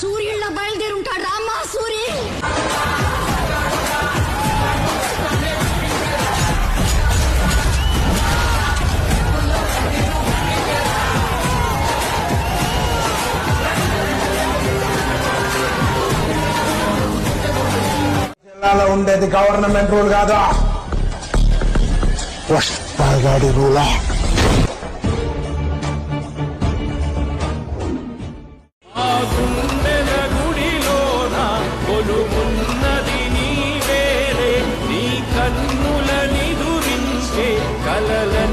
సూర్యుల్లో బయలుదేరుంటాడు రామా సూరి. జిల్లాలో ఉండేది government rule కాదా? వస్తాగాడి రూలా? la la la